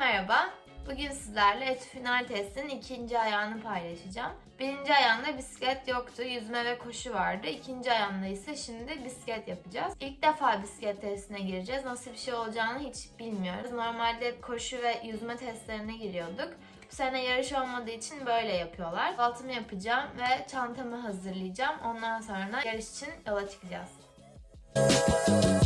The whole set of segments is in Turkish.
merhaba. Bugün sizlerle etü final testinin ikinci ayağını paylaşacağım. Birinci ayağında bisiklet yoktu, yüzme ve koşu vardı. İkinci ayağında ise şimdi bisiklet yapacağız. İlk defa bisiklet testine gireceğiz. Nasıl bir şey olacağını hiç bilmiyoruz. Normalde koşu ve yüzme testlerine giriyorduk. Bu sene yarış olmadığı için böyle yapıyorlar. Altımı yapacağım ve çantamı hazırlayacağım. Ondan sonra yarış için yola çıkacağız. No,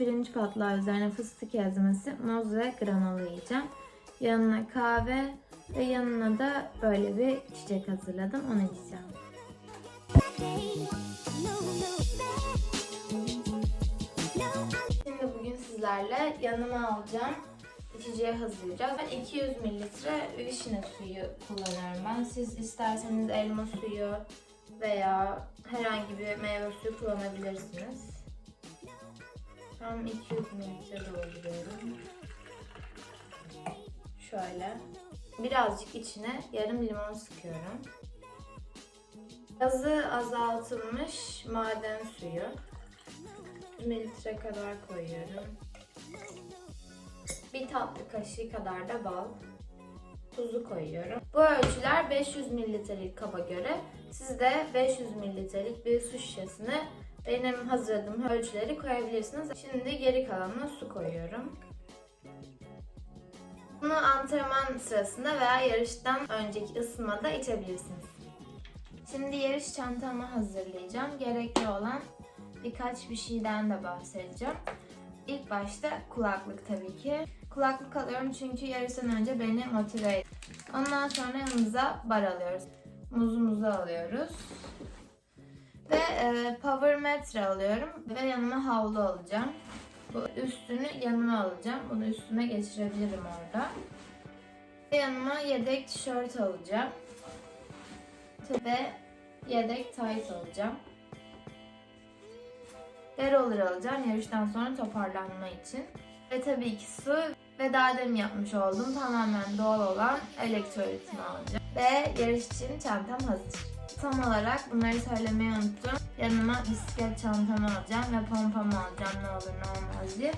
pirinç patlağı üzerine fıstık ezmesi, muz ve granola yiyeceğim. Yanına kahve ve yanına da böyle bir çiçek hazırladım. Onu I'll Şimdi bugün sizlerle yanıma alacağım içeceği hazırlayacağız. Ben 200 mililitre vişne suyu kullanıyorum ben. Siz isterseniz elma suyu veya herhangi bir meyve suyu kullanabilirsiniz. Tam 200 mililitre dolduruyorum. Şöyle. Birazcık içine yarım limon sıkıyorum. Gazı azaltılmış maden suyu. mililitre kadar koyuyorum. Bir tatlı kaşığı kadar da bal. Tuzu koyuyorum. Bu ölçüler 500 mililitrelik kaba göre. Siz de 500 mililitrelik bir su şişesine benim hazırladığım ölçüleri koyabilirsiniz. Şimdi geri kalanına su koyuyorum. Bunu antrenman sırasında veya yarıştan önceki ısınmada içebilirsiniz. Şimdi yarış çantamı hazırlayacağım. Gerekli olan birkaç bir şeyden de bahsedeceğim. İlk başta kulaklık tabii ki. Kulaklık alıyorum çünkü yarıştan önce beni motive ediyor. Ondan sonra yanımıza bar alıyoruz. Muzumuzu alıyoruz. Ve e, power metre alıyorum ve yanıma havlu alacağım. Bu üstünü yanıma alacağım. Bunu üstüme geçirebilirim orada. Ve yanıma yedek tişört alacağım. Ve yedek tight alacağım. Ve roller alacağım yarıştan sonra toparlanma için. Ve tabii ki su ve daha yapmış olduğum tamamen doğal olan elektrolitimi alacağım. Ve yarış için çantam hazır. Tam olarak bunları söylemeyi unuttum. Yanıma bisiklet çantamı alacağım ve pompamı alacağım ne olur ne olmaz diye.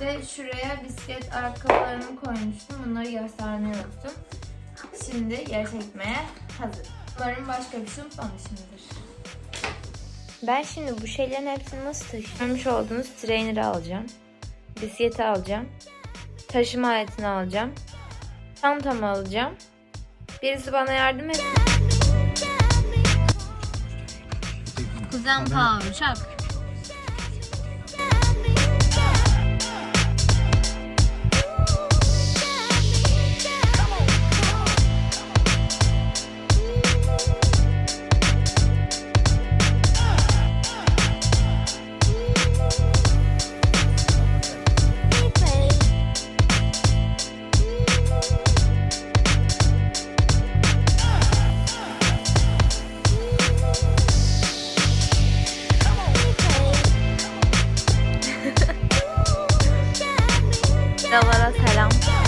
Ve şuraya bisiklet ayakkabılarımı koymuştum. Bunları göstermeyi unuttum. Şimdi yarış gitmeye hazır. Umarım başka bir şey unutmamışımdır. Ben şimdi bu şeylerin hepsini nasıl taşıyacağım? Görmüş olduğunuz trainer'ı alacağım. Bisikleti alacağım. Taşıma aletini alacağım. Çantamı alacağım. Birisi bana yardım etsin. Kuzen Power çak. down.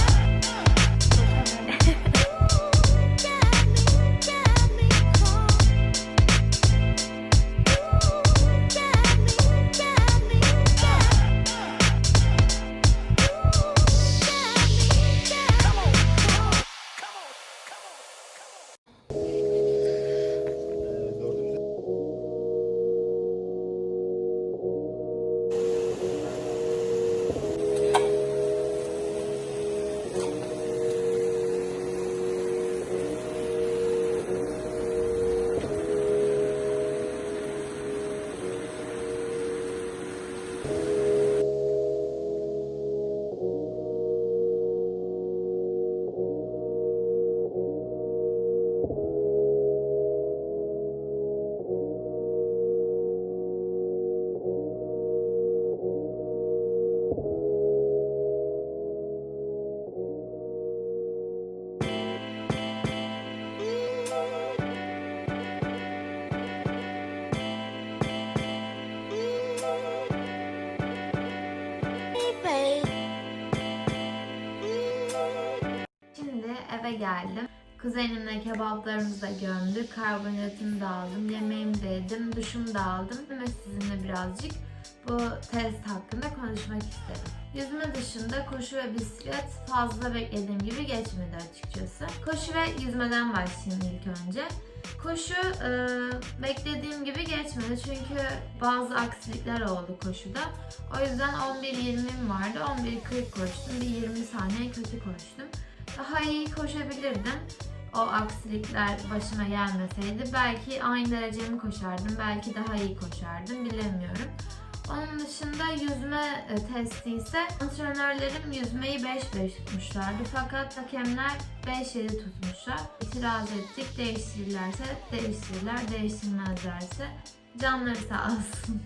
Eve geldim. Kuzenimle kebaplarımızı da gömdük. Karbonhidratını da aldım. Yemeğimi de yedim. Duşumu da aldım. Ve sizinle birazcık bu test hakkında konuşmak istedim. Yüzme dışında koşu ve bisiklet fazla beklediğim gibi geçmedi açıkçası. Koşu ve yüzmeden başlayayım ilk önce. Koşu e, beklediğim gibi geçmedi çünkü bazı aksilikler oldu koşuda. O yüzden 11.20'm vardı. 11.40 koştum. Bir 20 saniye kötü koştum. Daha iyi koşabilirdim. O aksilikler başıma gelmeseydi belki aynı derecemi koşardım. Belki daha iyi koşardım. Bilemiyorum. Onun dışında yüzme e, testi ise antrenörlerim yüzmeyi 5-5 tutmuşlardı. Fakat hakemler 5-7 tutmuşlar. İtiraz ettik. Değiştirirlerse değiştirirler. Değiştirmezlerse canları sağ olsun.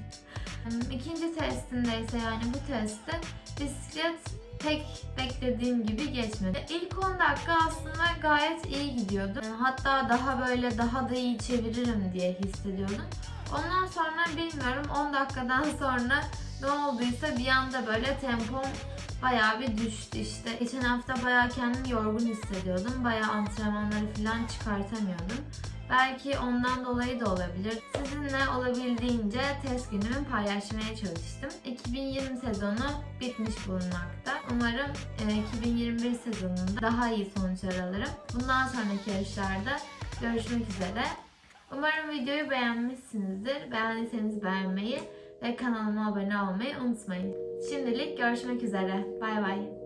İkinci testinde ise yani bu testte bisiklet pek beklediğim gibi geçmedi. İlk 10 dakika aslında gayet iyi gidiyordu. Hatta daha böyle daha da iyi çeviririm diye hissediyordum. Ondan sonra bilmiyorum 10 dakikadan sonra ne olduysa bir anda böyle tempom bayağı bir düştü işte. Geçen hafta bayağı kendimi yorgun hissediyordum. Bayağı antrenmanları falan çıkartamıyordum. Belki ondan dolayı da olabilir. Sizinle olabildiğince test günümü paylaşmaya çalıştım. 2020 sezonu bitmiş bulunmakta. Umarım e, 2021 sezonunda daha iyi sonuçlar alırım. Bundan sonraki yarışlarda görüşmek üzere. Umarım videoyu beğenmişsinizdir. Beğendiyseniz beğenmeyi ve kanalıma abone olmayı unutmayın. Şimdilik görüşmek üzere. Bay bay.